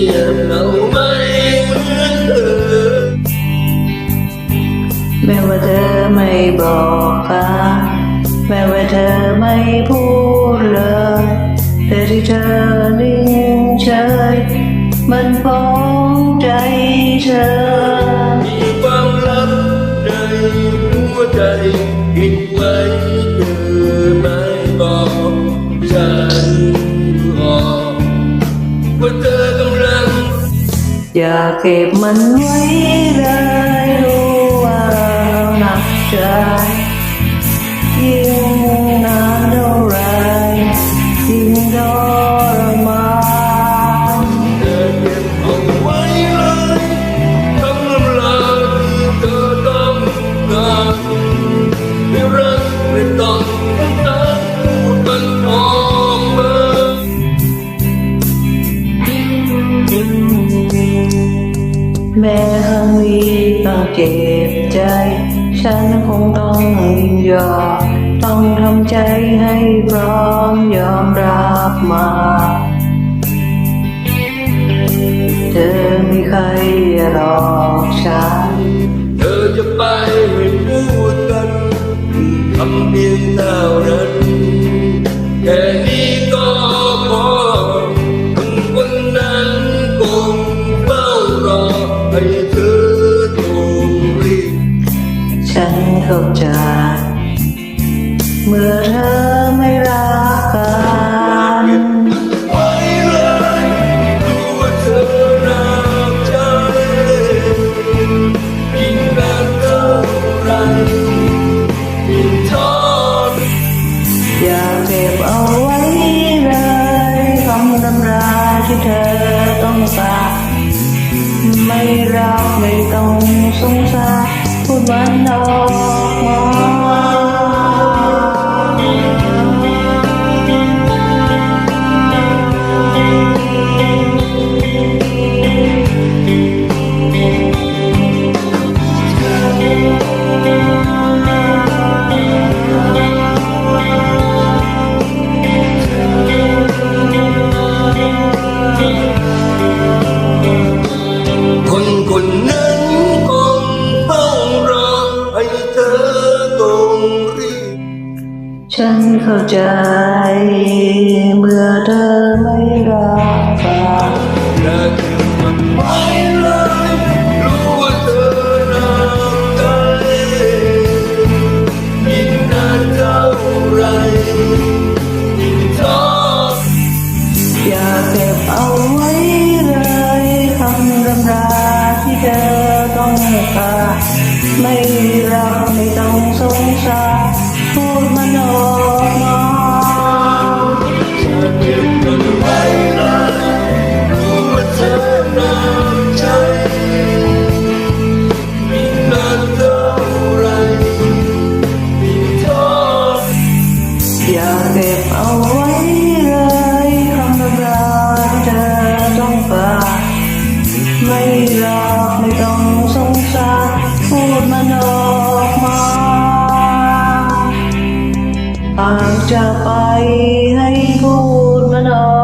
แม้ว่าเธอไม่บอกกันแม้ว่าเธอไม่พูดเลย แต่ที่เธอนิ่งเฉยมันฟ้องใจเธอ อย่าเก็บมันไว้เลยรู้ว่าเราหนักใจ ครั้งนี้ต้องเจ็บใจ ฉันคงต้องยินยอมต้องทำใจให้พร้อมยอมรับมา เธอไม่เคยหลอกฉัน เธอจะไปไม่ เข้าใจ เมื่อเธอไม่รักกันไว้เลยรู้ว่าเธอรักใจยิ่งนานเท่าไรยิ่งทนอย่าเก็บเอาไว้เลยคำตำราที่เธอต้องการไม่รักไม่ต้องสงสารพูดมั ฉันเข้าใจ เมื่อเธอไม่รักกันและเก็บมันไว้เลยรู้ว่าเธอรักใจยิ่งนานเท่าไรยิ่งทนอย่าเก็บเอาไว้เลยคำตำราที่เธอต้องการไม่รัก ไม่รักไม่ต้องสงสารพูดมันออกมาหากจะไปให้พูดมันออก